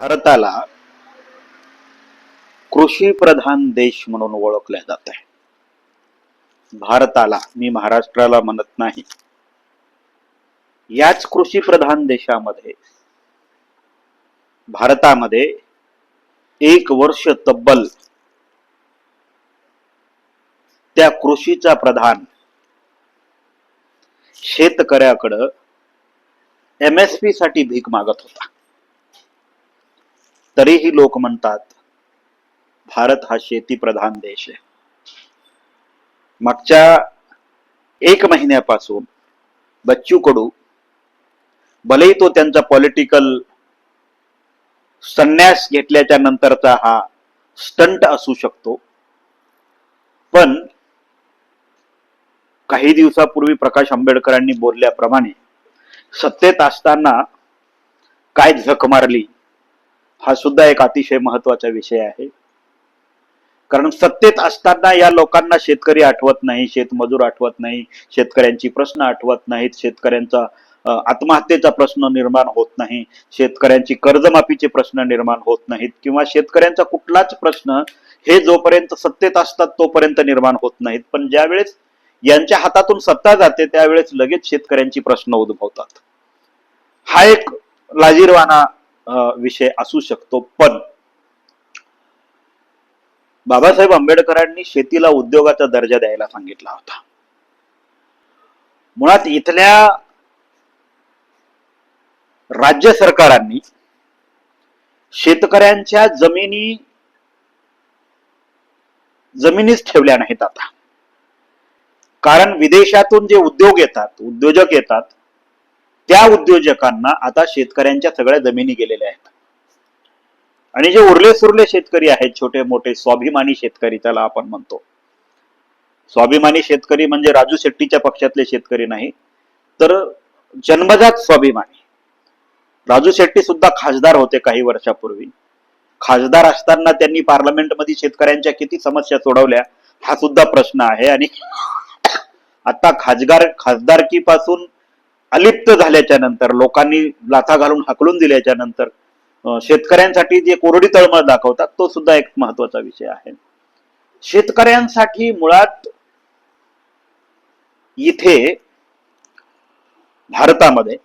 भारताला कृषी प्रधान देश म्हणून ओळखले जात. आहे भारताला मी महाराष्ट्राला म्हणत नाही. याच कृषी प्रधान देशामध्ये भारतामध्ये एक वर्ष तब्बल त्या कृषीचा प्रधान शेतकऱ्याकडं एम एस पी साठी भीक मागत होता. तरीही लोक म्हणतात भारत हा शेती प्रधान देश आहे. मागच्या एक महिन्यापासून बच्चू कडू भलेही तो त्यांचा पॉलिटिकल संन्यास घेतल्याच्या नंतरचा हा स्टंट असू शकतो पण काही दिवसापूर्वी प्रकाश आंबेडकरांनी बोलल्याप्रमाणे सत्तेत असताना काय झक मारली हा सुद्धा एक अतिशय महत्त्वाचा विषय आहे. कारण सत्तेत असताना या लोकांना शेतकरी आठवत नाही शेतमजूर आठवत नाही शेतकऱ्यांची प्रश्न आठवत नाहीत शेतकऱ्यांचा आत्महत्येचा प्रश्न निर्माण होत नाही शेतकऱ्यांची कर्जमाफीचे प्रश्न निर्माण होत नाहीत किंवा शेतकऱ्यांचा कुठलाच प्रश्न हे जोपर्यंत सत्तेत असतात तोपर्यंत निर्माण होत नाहीत. पण ज्यावेळेस यांच्या हातातून सत्ता जाते त्यावेळेस लगेच शेतकऱ्यांची प्रश्न उद्भवतात. हा एक लाजीरवाना विषय असू शकतो पण बाबासाहेब आंबेडकरांनी शेतीला उद्योगाचा दर्जा द्यायला सांगितला होता. मुळात इथल्या राज्य सरकारांनी शेतकऱ्यांच्या जमिनी जमिनीच ठेवल्या नाहीत आता. कारण विदेशातून जे उद्योग येतात उद्योजक येतात त्या उद्योजकांना आता शेतकऱ्यांच्या सगळ्या जमिनी गेलेल्या आहेत. आणि जे उरले सुरले शेतकरी आहेत छोटे मोठे स्वाभिमानी शेतकरी त्याला आपण म्हणतो. स्वाभिमानी शेतकरी म्हणजे राजू शेट्टीच्या पक्षातले शेतकरी नाही तर जन्मजात स्वाभिमानी. राजू शेट्टी सुद्धा खासदार होते काही वर्षापूर्वी. खासदार असताना त्यांनी पार्लमेंटमध्ये शेतकऱ्यांच्या किती समस्या सोडवल्या हा सुद्धा प्रश्न आहे. आणि आता खासदार खासदारकीपासून अलिप्त झाल्याच्यानंतर लोकांनी लाथा घालून हकलून दिल्याच्या नंतर शेतकऱ्यांसाठी जे कोरडी तळमळ दाखवतात तो सुद्धा एक महत्त्वाचा विषय आहे. शेतकऱ्यांसाठी मुळात इथे भारतामध्ये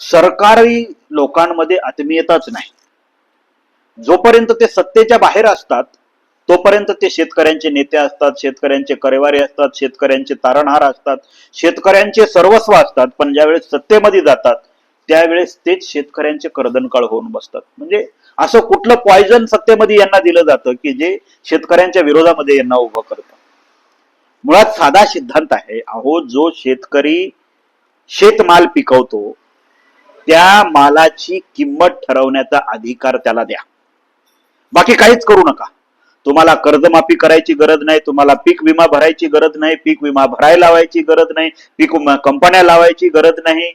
सरकारी लोकांमध्ये आत्मीयताच नाही. जोपर्यंत ते सत्तेच्या बाहेर असतात तोपर्यंत ते शेतकऱ्यांचे नेते असतात शेतकऱ्यांचे करेवारी असतात शेतकऱ्यांचे तारणहार असतात शेतकऱ्यांचे सर्वस्व असतात पण ज्यावेळेस सत्तेमध्ये जातात त्यावेळेस तेच शेतकऱ्यांचे कर्दनकाळ होऊन बसतात. म्हणजे असं कुठलं पॉयझन सत्तेमध्ये यांना दिलं जातं की जे शेतकऱ्यांच्या विरोधामध्ये यांना उभं करतं. मुळात साधा सिद्धांत आहे अहो जो शेतकरी शेतमाल पिकवतो त्या मालाची किंमत ठरवण्याचा अधिकार त्याला द्या. बाकी काहीच करू नका. तुम्हाला कर्जमाफी करायची गरज नाही तुम्हाला पीक विमा भरायची गरज नाही पीक विमा भरायला लावायची गरज नाही पीक कंपन्या लावायची गरज नाही.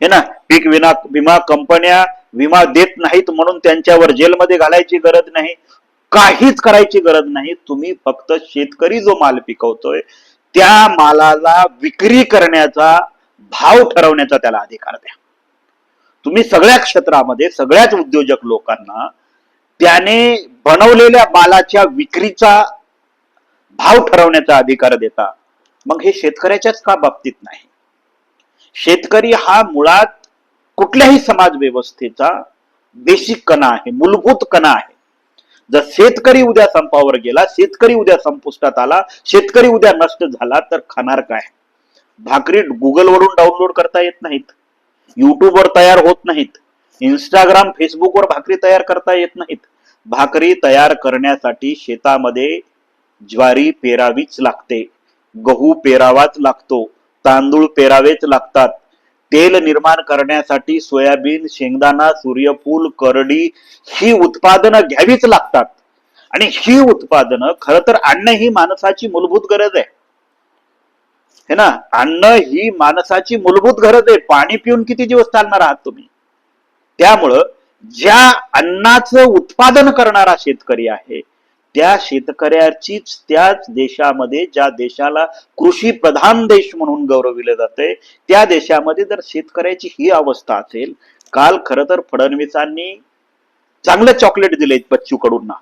हे ना पीक विमा विमा कंपन्या विमा देत नाहीत म्हणून त्यांच्यावर जेलमध्ये घालायची गरज नाही. काहीच करायची गरज नाही. तुम्ही फक्त शेतकरी जो माल पिकवतोय त्या मालाला विक्री करण्याचा भाव ठरवण्याचा त्याला अधिकार द्या. तुम्ही सगळ्या क्षेत्रामध्ये सगळ्याच उद्योजक लोकांना त्याने बनवलेल्या मालाच्या विक्रीचा भाव ठरवण्याचा अधिकार देता. मग हे शेतकऱ्याच्याच का बाबतीत नाही? शेतकरी हा मुळात कुठल्याही समाज व्यवस्थेचा बेसिक कणा आहे मूलभूत कणा आहे. जर शेतकरी उद्या संपावर गेला शेतकरी उद्या संपुष्टात आला शेतकरी उद्या नष्ट झाला तर खाणार काय? भाकरी गुगलवरून डाउनलोड करता येत नाहीत. युट्यूबवर तयार होत नाहीत. इंस्टाग्राम फेसबुकवर भाकरी तयार करता येत नाहीत. भाकरी तयार करण्यासाठी शेतामध्ये ज्वारी पेरावीच लागते. गहू पेरावाच लागतो. तांदूळ पेरावेच लागतात. तेल निर्माण करण्यासाठी सोयाबीन शेंगदाणा सूर्यफूल करडी ही उत्पादनं घ्यावीच लागतात. आणि ही उत्पादनं खर तर अन्न ही माणसाची मूलभूत गरज आहे. हे ना? अन्न ही माणसाची मूलभूत गरज आहे. पाणी पिऊन किती दिवस चालणार आहात तुम्ही? त्यामुळं ज्या अन्नाचं उत्पादन करणारा शेतकरी आहे त्या शेतकऱ्याचीच त्याच देशामध्ये ज्या देशाला कृषी प्रधान देश म्हणून गौरविले जाते त्या देशामध्ये जर शेतकऱ्याची ही अवस्था असेल काल खरं तर फडणवीसांनी चांगलं चॉकलेट दिले बच्चू कडूंना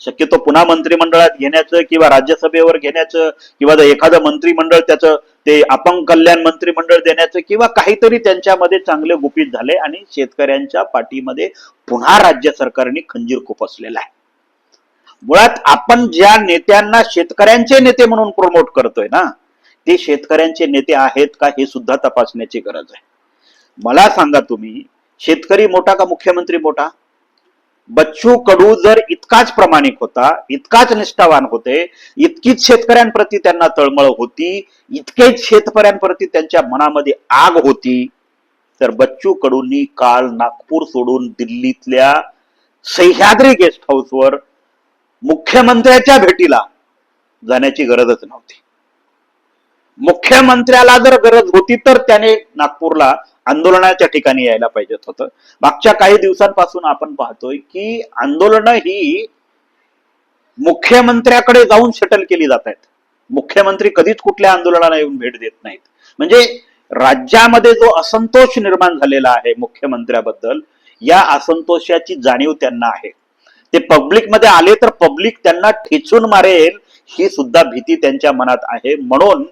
शक्यतो पुन्हा मंत्रिमंडळात घेण्याचं किंवा राज्यसभेवर घेण्याचं किंवा जर एखादं मंत्रिमंडळ त्याचं ते अपंग कल्याण मंत्रिमंडळ देण्याचं किंवा काहीतरी त्यांच्यामध्ये चांगले गुपित झाले आणि शेतकऱ्यांच्या पाठीमध्ये पुन्हा राज्य सरकारने खंजीर खुपसलेला आहे. मुळात आपण ज्या नेत्यांना शेतकऱ्यांचे नेते म्हणून प्रमोट करतोय ना ते शेतकऱ्यांचे नेते आहेत का हे सुद्धा तपासण्याची गरज आहे. मला सांगा तुम्ही शेतकरी मोठा का मुख्यमंत्री मोठा? बच्चू कडू जर इतकाच प्रामाणिक होता इतकाच निष्ठावान होते इतकीच शेतकऱ्यांप्रती त्यांना तळमळ होती इतकेच शेतकऱ्यांप्रती त्यांच्या मनामध्ये आग होती तर बच्चू कडूंनी काल नागपूर सोडून दिल्लीतल्या सह्याद्री गेस्ट हाऊसवर मुख्यमंत्र्याच्या भेटीला जाण्याची गरजच नव्हती. मुख्यमंत्र्याला जर गरज होती तर त्याने नागपूरला आंदोलनाच्या ठिकाणी यायला पाहिजेत होतं. मागच्या काही दिवसांपासून आपण पाहतोय की आंदोलनं ही मुख्यमंत्र्याकडे जाऊन शटल केली जात आहेत. मुख्यमंत्री कधीच कुठल्या आंदोलनाला येऊन भेट देत नाहीत. म्हणजे राज्यामध्ये जो असंतोष निर्माण झालेला आहे मुख्यमंत्र्याबद्दल या असंतोषाची जाणीव त्यांना आहे. ते पब्लिकमध्ये आले तर पब्लिक त्यांना ठेचून मारेल ही सुद्धा भीती त्यांच्या मनात आहे. म्हणून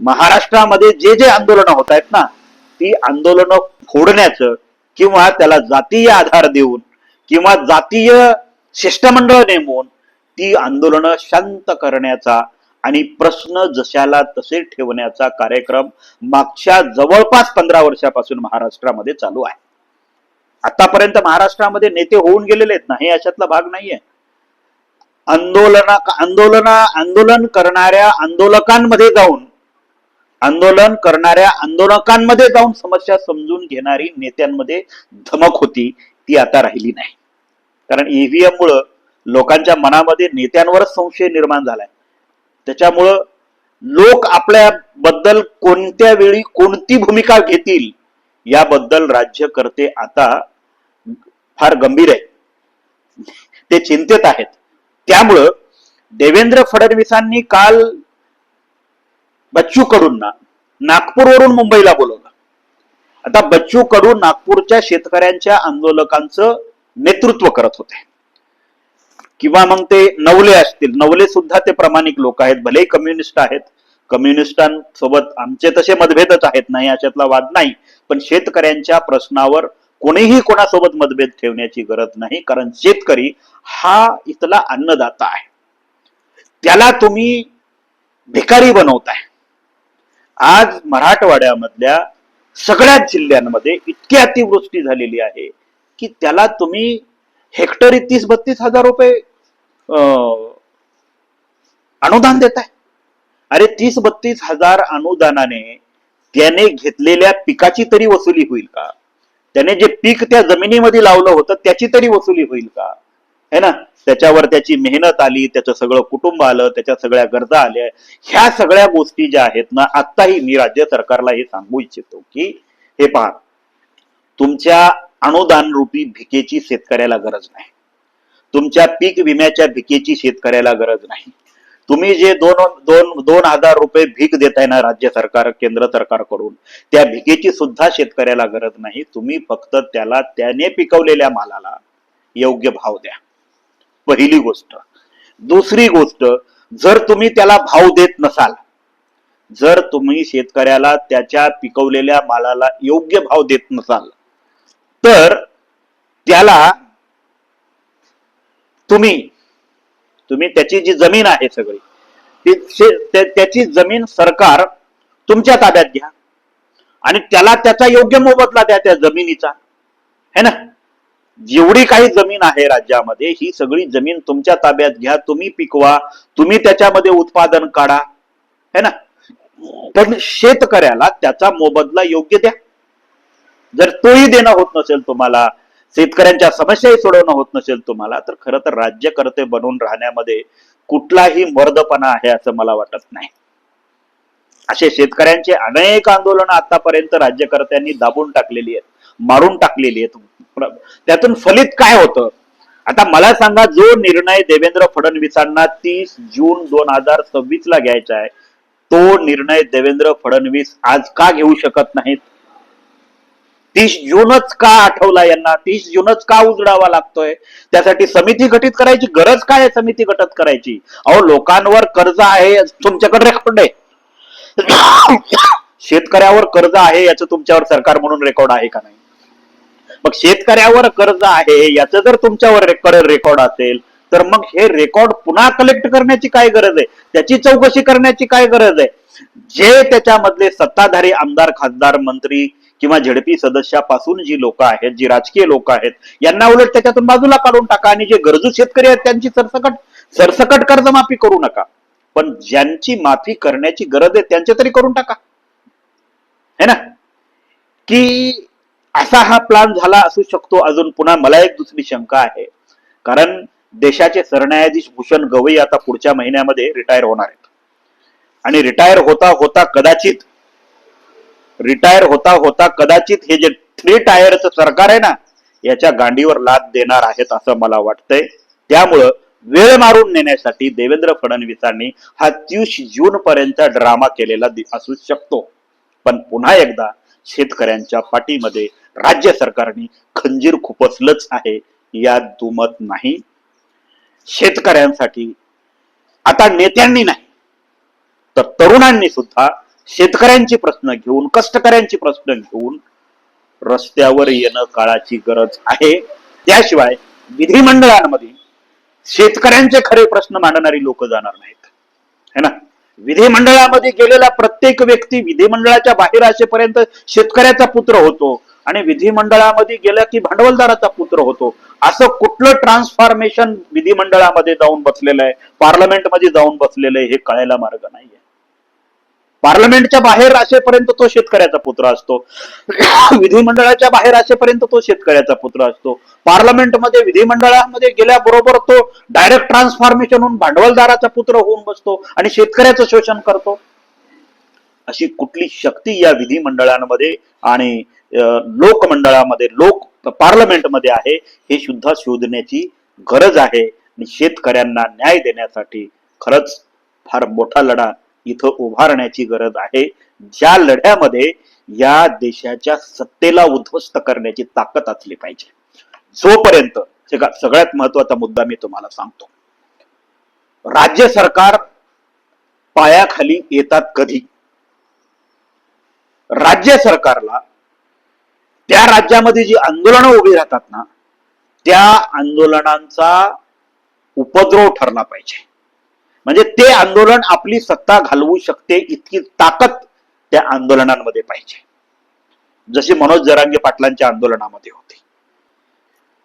महाराष्ट्रामध्ये जे जे आंदोलनं होत आहेत ना ती आंदोलनं फोडण्याचं किंवा त्याला जातीय आधार देऊन किंवा जातीय शिष्टमंडळ नेमून ती आंदोलनं शांत करण्याचा आणि प्रश्न जशाला तसे ठेवण्याचा कार्यक्रम मागच्या जवळपास पंधरा वर्षापासून महाराष्ट्रामध्ये चालू आहे. आतापर्यंत महाराष्ट्रामध्ये नेते होऊन गेलेले आहेत ना हे अशातला भाग नाहीये. आंदोलना आंदोलना आंदोलन करणाऱ्या आंदोलकांमध्ये जाऊन आंदोलन करणाऱ्या आंदोलकांमध्ये जाऊन समस्या समजून घेणारी नेत्यांमध्ये धमक होती ती आता राहिली नाही. कारण ईव्हीएम मुळे लोकांच्या मनामध्ये नेत्यांवरच संशय निर्माण झालाय. त्याच्यामुळं लोक आपल्या बद्दल कोणत्या वेळी कोणती भूमिका घेतील याबद्दल राज्यकर्ते आता फार गंभीर आहेत. ते चिंतेत आहेत. त्यामुळं देवेंद्र फडणवीसांनी काल बच्चू कडूंना नागपूरवरून मुंबईला बोलवलं. आता बच्चू कडू नागपूरच्या शेतकऱ्यांच्या आंदोलकांचं नेतृत्व करत होते. किंवा मग ते नवले असतील नवले सुद्धा ते प्रामाणिक लोक आहेत भलेही कम्युनिस्ट आहेत. कम्युनिस्टांसोबत आमचे तसे मतभेदच आहेत नाही अशातला वाद नाही. पण शेतकऱ्यांच्या प्रश्नावर कोणीही कोणासोबत मतभेद ठेवण्याची गरज नाही कारण शेतकरी हा इथला अन्नदाता आहे. त्याला तुम्ही भिकारी बनवताय. आज मराठवाड्यामधल्या सगळ्याच जिल्ह्यांमध्ये इतकी अतिवृष्टी झालेली आहे की त्याला तुम्ही हेक्टरी तीस बत्तीस हजार रुपये अं, अनुदान देताय. अरे तीस बत्तीस हजार अनुदानाने त्याने घेतलेल्या पिकाची तरी वसुली होईल का? त्याने जे पीक त्या जमिनीमध्ये लावलं होतं त्याची तरी वसुली होईल का? है ना? त्याच्यावर त्याची मेहनत आली त्याचं सगळं कुटुंब आलं त्याच्या सगळ्या गरजा आल्या. ह्या सगळ्या गोष्टी ज्या आहेत ना आत्ताही मी राज्य सरकारला हे सांगू इच्छितो की हे पहा तुमच्या अनुदान रूपी भिकेची शेतकऱ्याला गरज नाही. तुमच्या पीक विम्याच्या भिकेची शेतकऱ्याला गरज नाही. तुम्ही जे दोन दोन दोन हजार रुपये भीक देताय ना राज्य सरकार केंद्र सरकारकडून त्या भिकेची सुद्धा शेतकऱ्याला गरज नाही. तुम्ही फक्त त्याला त्याने पिकवलेल्या मालाला योग्य भाव द्या. पहिली गोष्ट. दुसरी गोष्ट जर तुम्ही त्याला भाव देत नसाल जर तुम्ही शेतकऱ्याला त्याच्या पिकवलेल्या मालाला योग्य भाव देत नसाल तर त्याला तुम्ही तुम्ही त्याची जी जमीन आहे सगळी ती त्याची जमीन सरकार तुमच्या ताब्यात घ्या आणि त्याला त्याचा योग्य मोबदला द्या त्या जमिनीचा. है ना? जेवढी काही जमीन आहे राज्यामध्ये ही सगळी जमीन तुमच्या ताब्यात घ्या तुम्ही पिकवा तुम्ही त्याच्यामध्ये उत्पादन काढा है ना? पण शेतकऱ्याला त्याचा मोबदला योग्य द्या. जर तोही देणं होत नसेल तुम्हाला शेतकऱ्यांच्या समस्याही सोडवणं होत नसेल तुम्हाला तर खरं तर राज्यकर्ते बनून राहण्यामध्ये कुठलाही मर्दपणा आहे असं मला वाटत नाही. असे शेतकऱ्यांचे अनेक आंदोलन आतापर्यंत राज्यकर्त्यांनी दाबून टाकलेली आहेत मारून टाकलेली आहेत. त्यातून फलित काय होतं? आता मला सांगा जो निर्णय देवेंद्र फडणवीसांना तीस जून दोन हजार सव्वीस ला घ्यायचा आहे तो निर्णय देवेंद्र फडणवीस आज का घेऊ शकत नाहीत? तीस जूनच का आठवला यांना? तीस जूनच का उजडावा लागतोय? त्यासाठी समिती गठीत करायची गरज काय आहे समिती गटत करायची? अहो लोकांवर कर्ज आहे तुमच्याकडे रेकॉर्ड आहे? शेतकऱ्यावर कर्ज आहे याचं तुमच्यावर सरकार म्हणून रेकॉर्ड आहे का नाही? मग शेतकऱ्यावर कर्ज आहे याचं जर तुमच्यावर रेकॉर्ड असेल तर मग हे रेकॉर्ड पुन्हा कलेक्ट करण्याची काय गरज आहे? त्याची चौकशी करण्याची काय गरज आहे? जे त्याच्यामधले सत्ताधारी आमदार खासदार मंत्री किंवा झडपी सदस्यापासून जी लोक आहेत जी राजकीय लोक आहेत यांना उलट त्याच्यातून बाजूला काढून टाका आणि जे गरजू शेतकरी आहेत त्यांची सरसकट सरसकट कर्जमाफी करू नका. पण ज्यांची माफी करण्याची गरज आहे त्यांचे तरी करून टाका. है ना? की असा हा प्लान झाला असू शकतो. अजून पुन्हा मला एक दुसरी शंका आहे. कारण देशाचे सरन्यायाधीश भूषण गवई आता पुढच्या महिन्यामध्ये रिटायर होणार आहेत. आणि रिटायर होता होता कदाचित रिटायर होता होता कदाचित हे जे थ्री टायरचं सरकार आहे ना याच्या गांडीवर लाद देणार आहेत असं मला वाटतंय. त्यामुळं वेळ मारून नेण्यासाठी देवेंद्र फडणवीसांनी हा तीस जून पर्यंत ड्रामा केलेला असू शकतो. पण पुन्हा एकदा शेतकऱ्यांच्या पाठीमध्ये राज्य सरकारने खंजीर खुपसलंच आहे यात दुमत नाही. शेतकऱ्यांसाठी आता नेत्यांनी नाही तर तरुणांनी सुद्धा शेतकऱ्यांचे प्रश्न घेऊन कष्टकऱ्यांचे प्रश्न घेऊन रस्त्यावर येणं काळाची गरज आहे. त्याशिवाय विधिमंडळांमध्ये शेतकऱ्यांचे खरे प्रश्न मांडणारी लोक जाणार नाहीत. है ना? विधिमंडळामध्ये गेलेला प्रत्येक व्यक्ती विधिमंडळाच्या बाहेर असेपर्यंत शेतकऱ्याचा पुत्र होतो. आणि विधिमंडळामध्ये गेला की भांडवलदाराचा पुत्र होतो. असं कुठलं ट्रान्सफॉर्मेशन विधिमंडळामध्ये जाऊन बसलेलं आहे? पार्लमेंटमध्ये जाऊन बसलेलं आहे हे कळायला मार्ग नाहीये. पार्लमेंटच्या बाहेर असेपर्यंत तो शेतकऱ्याचा पुत्र असतो. विधिमंडळाच्या बाहेर असेपर्यंत तो शेतकऱ्याचा पुत्र असतो. पार्लमेंटमध्ये विधिमंडळामध्ये गेल्याबरोबर तो डायरेक्ट ट्रान्सफॉर्मेशन होऊन भांडवलदाराचा पुत्र होऊन बसतो आणि शेतकऱ्याचं शोषण करतो. अशी कुठली शक्ती या विधिमंडळांमध्ये आणि लोकमंडळामध्ये लोक पार्लमेंटमध्ये आहे हे सुद्धा शोधण्याची गरज आहे. आणि शेतकऱ्यांना न्याय देण्यासाठी खरंच फार मोठा लढा इथं उभारण्याची गरज आहे. ज्या लढ्यामध्ये या देशाच्या सत्तेला उद्ध्वस्त करण्याची ताकद असली पाहिजे. जोपर्यंत सगळ्यात महत्त्वाचा मुद्दा मी तुम्हाला सांगतो. राज्य सरकार पायाखाली येतात कधी? राज्य सरकारला त्या राज्यामध्ये जी आंदोलनं उभी राहतात ना त्या आंदोलनांचा उपद्रव ठरला पाहिजे. म्हणजे ते आंदोलन आपली सत्ता घालवू शकते इतकी ताकद त्या आंदोलनांमध्ये पाहिजे. जशी मनोज जरांगे पाटलांच्या आंदोलनामध्ये होती.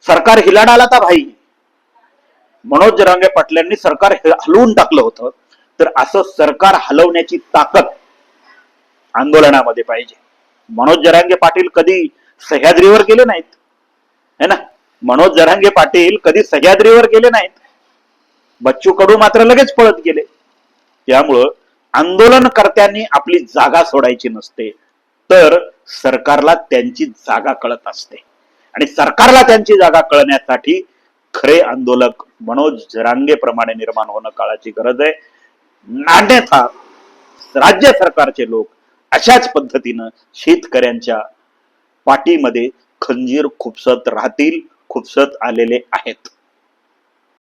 सरकार हिलाडाला तर भाई. मनोज जरांगे पाटलांनी सरकार हलवून टाकलं होतं. तर असं सरकार हलवण्याची ताकद आंदोलनामध्ये पाहिजे. मनोज जरांगे पाटील कधी सह्याद्रीवर गेले नाहीत. है ना? मनोज जरांगे पाटील कधी सह्याद्रीवर गेले नाहीत. बच्चू कडू मात्र लगेच पळत गेले. त्यामुळं आंदोलनकर्त्यांनी आपली जागा सोडायची नसते. तर सरकारला त्यांची जागा कळत असते. आणि सरकारला त्यांची जागा कळण्यासाठी खरे आंदोलक मनोज जरांगे प्रमाणे निर्माण होणं काळाची गरज आहे. नान्यथा राज्य सरकारचे लोक अशाच पद्धतीनं शेतकऱ्यांच्या पाठीमध्ये खंजीर खुपसत राहतील खुपसत आलेले आहेत.